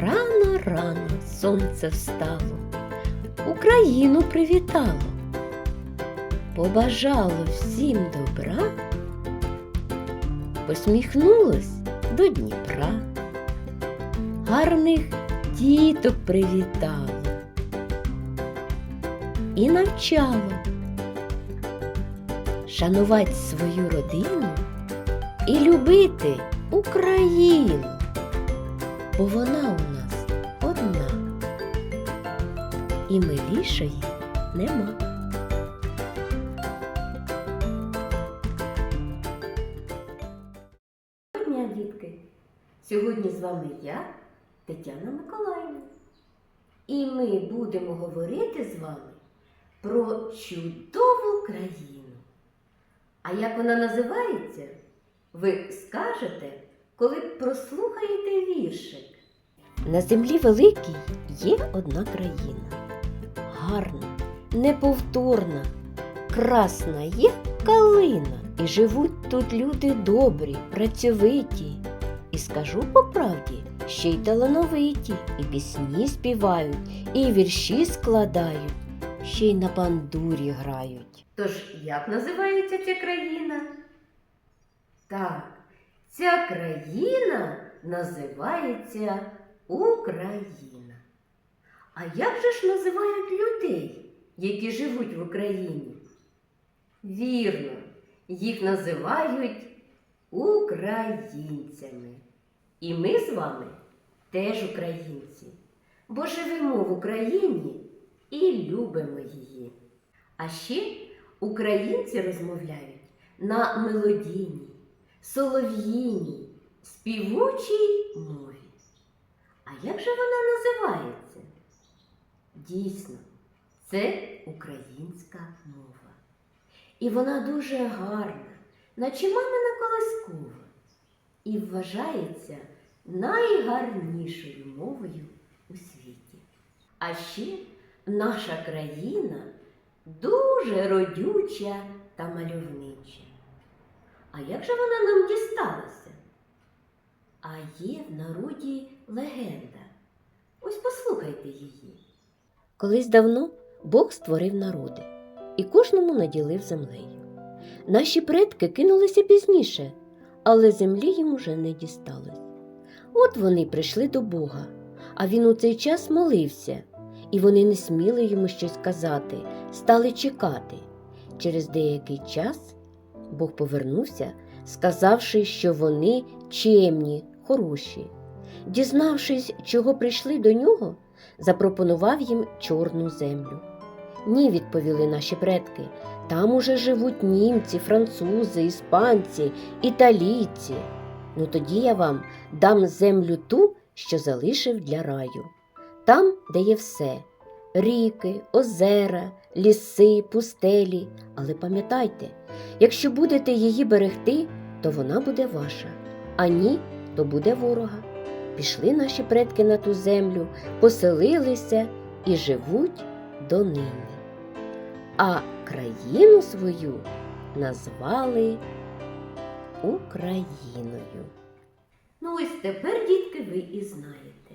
Рано, рано сонце встало, Україну привітало, побажало всім добра, посміхнулось до Дніпра, гарних діток привітало і навчало шанувати свою родину і любити Україну, бо вона у нас одна, і милішої нема. Доброго дня, дітки! Сьогодні з вами я, Тетяна Миколаївна. І ми будемо говорити з вами про чудову країну. А як вона називається, ви скажете, коли прослухаєте віршик. На землі великій є одна країна. Гарна, неповторна, красна є калина. І живуть тут люди добрі, працьовиті. І скажу по правді, ще й талановиті, і пісні співають, і вірші складають, ще й на бандурі грають. Тож як називається ця країна? Так, ця країна називається Україна. А як же ж називають людей, які живуть в Україні? Вірно, їх називають українцями. І ми з вами теж українці, бо живемо в Україні і любимо її. А ще українці розмовляють на мелодійній, солов'їній, співучій мові. А як же вона називається? Дійсно, це українська мова. І вона дуже гарна, наче мамина колискова, і вважається найгарнішою мовою у світі. А ще наша країна дуже родюча та мальовнича. А як же вона нам дісталася? А є в народі легенда. Ось послухайте її. Колись давно Бог створив народи і кожному наділив землею. Наші предки кинулися пізніше, але землі їм уже не дісталось. От вони прийшли до Бога, а він у цей час молився, і вони не сміли йому щось казати, стали чекати. Через деякий час Бог повернувся, сказавши, що вони чемні, хороші. Дізнавшись, чого прийшли до нього, запропонував їм чорну землю. Ні, відповіли наші предки. Там уже живуть німці, французи, іспанці, італійці. Ну тоді я вам дам землю ту, що залишив для раю. Там, де є все ріки, озера, ліси, пустелі. Але пам'ятайте, якщо будете її берегти, то вона буде ваша, а ні, то буде ворога. Пішли наші предки на ту землю, поселилися і живуть донині. А країну свою назвали Україною. Ну ось тепер, дітки, ви і знаєте,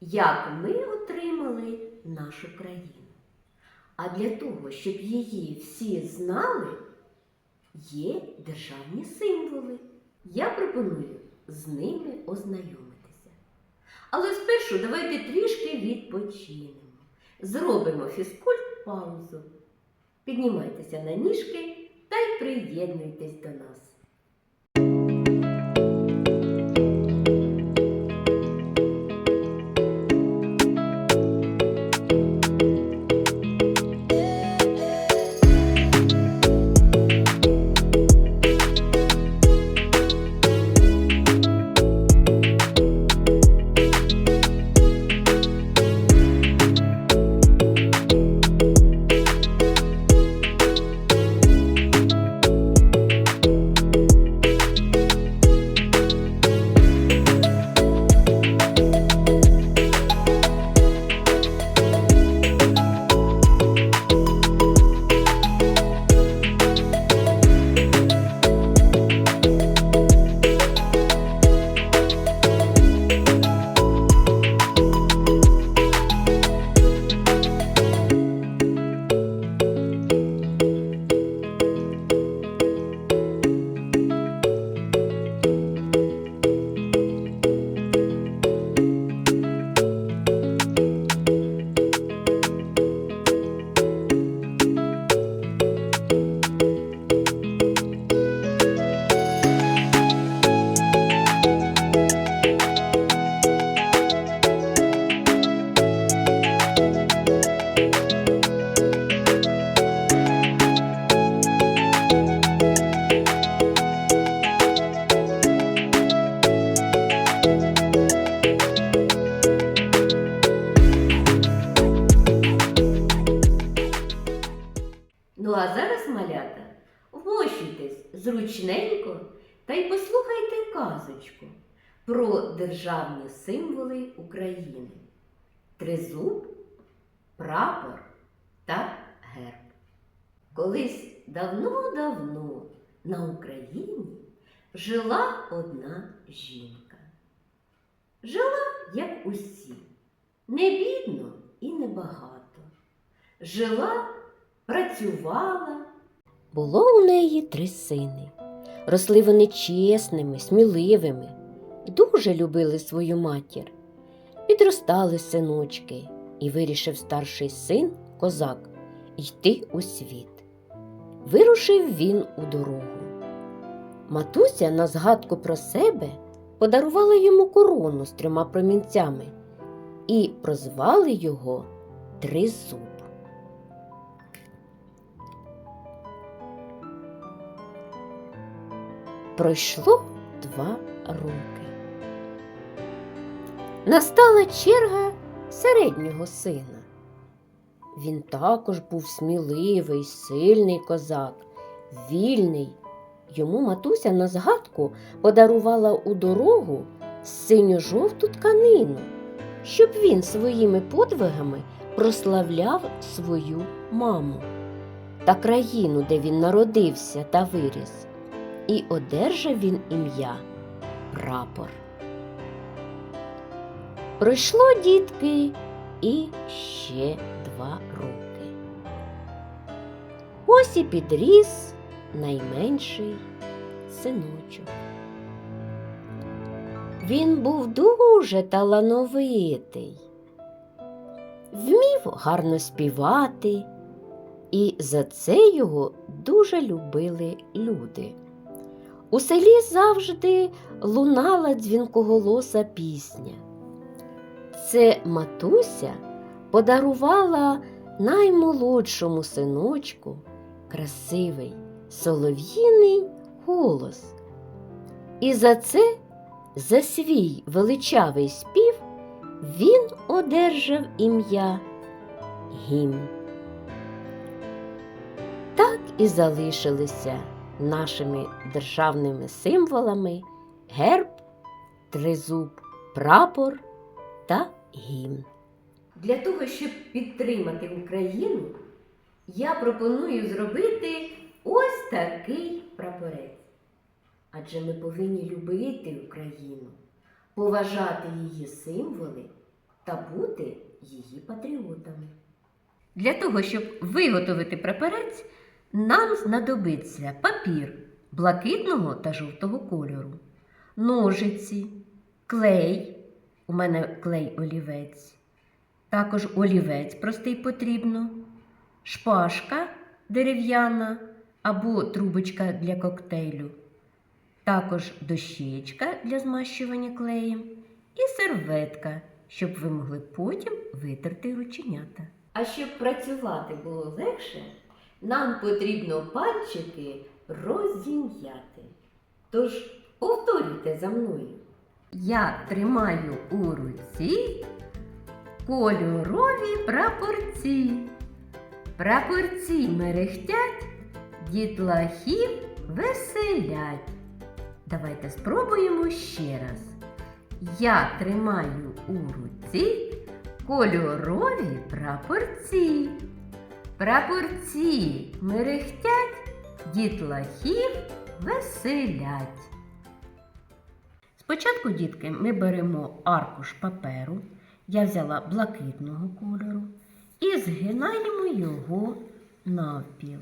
як ми отримали нашу країну. А для того, щоб її всі знали, є державні символи. Я пропоную з ними ознайомитися. Але спершу давайте трішки відпочинемо. Зробимо фізкульт паузу. Піднімайтеся на ніжки та й приєднуйтесь до нас. Та й послухайте казочку про державні символи України. Тризуб, прапор та герб. Колись давно-давно на Україні жила одна жінка. Жила, як усі, не бідно і не багато. Жила, працювала. Було у неї три сини. Росли вони чесними, сміливими, дуже любили свою матір. Підростали синочки, і вирішив старший син, козак, йти у світ. Вирушив він у дорогу. Матуся на згадку про себе подарувала йому корону з трьома промінцями і прозвали його Тризуб. Пройшло два роки. Настала черга середнього сина. Він також був сміливий, сильний козак, вільний. Йому матуся на згадку подарувала у дорогу синьо-жовту тканину, щоб він своїми подвигами прославляв свою маму та країну, де він народився та виріс. І одержав він ім'я прапор. Пройшло дітки і ще два роки. Ось і підріс найменший синочок. Він був дуже талановитий, вмів гарно співати, і за це його дуже любили люди. У селі завжди лунала дзвінкоголоса пісня. Це матуся подарувала наймолодшому синочку красивий солов'їний голос. І за це, за свій величавий спів, він одержав ім'я Гімн. Так і залишилися нашими державними символами герб, тризуб, прапор та гімн. Для того, щоб підтримати Україну, я пропоную зробити ось такий прапорець. Адже ми повинні любити Україну, поважати її символи та бути її патріотами. Для того, щоб виготовити прапорець, нам знадобиться папір блакитного та жовтого кольору, ножиці, клей, у мене клей олівець, також олівець простий потрібно, шпажка дерев'яна або трубочка для коктейлю, також дощечка для змащування клеєм і серветка, щоб ви могли потім витерти рученята. А щоб працювати було легше, нам потрібно пальчики розім'яти. Тож повторюйте за мною. Я тримаю у руці кольорові прапорці. Прапорці мерехтять, дітлахів веселять. Давайте спробуємо ще раз. Я тримаю у руці кольорові прапорці. Прапорці мерехтять, дітлахів веселять. Спочатку, дітки, ми беремо аркуш паперу. Я взяла блакитного кольору і згинаємо його навпіл.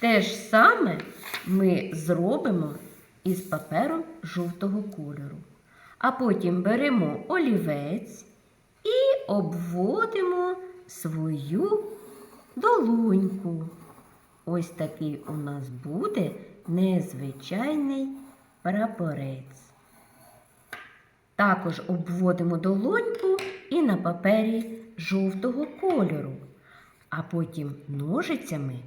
Те ж саме ми зробимо із папером жовтого кольору. А потім беремо олівець і обводимо свою долоньку. Ось такий у нас буде незвичайний прапорець. Також обводимо долоньку і на папері жовтого кольору, а потім ножицями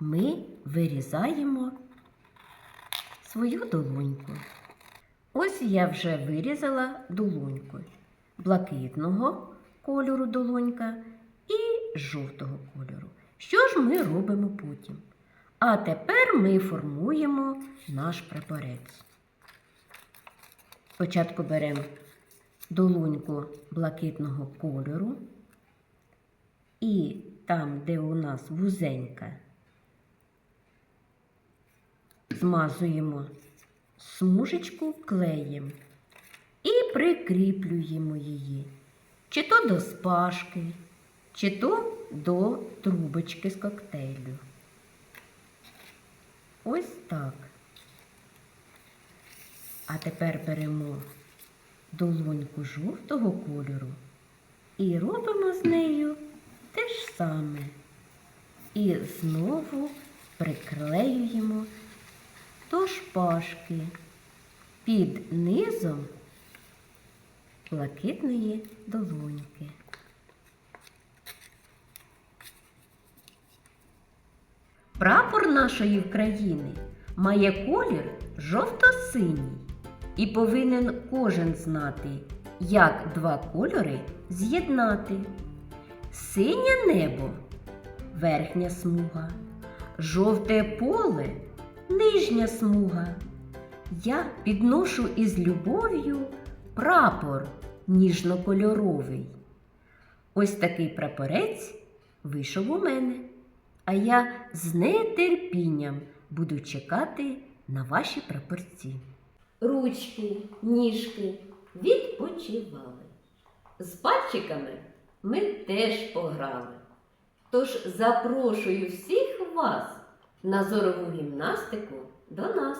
ми вирізаємо свою долоньку. Ось я вже вирізала долоньку блакитного кольору долонька жовтого кольору. Що ж ми робимо потім? А тепер ми формуємо наш прапорець. Спочатку беремо долоньку блакитного кольору. І там, де у нас вузенька, змазуємо смужечку клеєм і прикріплюємо її чи то до спашки, чи то до трубочки з коктейлю. Ось так. А тепер беремо долоньку жовтого кольору і робимо з нею те ж саме. І знову приклеюємо до шпажки під низом блакитної долоньки. Прапор нашої країни має колір жовто-синій і повинен кожен знати, як два кольори з'єднати. Синє небо верхня смуга, жовте поле нижня смуга. Я підношу із любов'ю прапор ніжнокольоровий. Ось такий прапорець вийшов у мене, а я з нетерпінням буду чекати на ваші прапорці. Ручки, ніжки відпочивали. З пальчиками ми теж пограли. Тож запрошую всіх вас на зорову гімнастику до нас.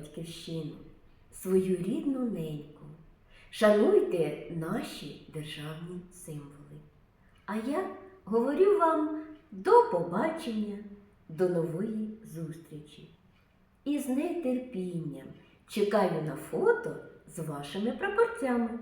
Батьківщину, свою рідну неньку. Шануйте наші державні символи. А я говорю вам до побачення, до нової зустрічі. І з нетерпінням чекаю на фото з вашими прапорцями.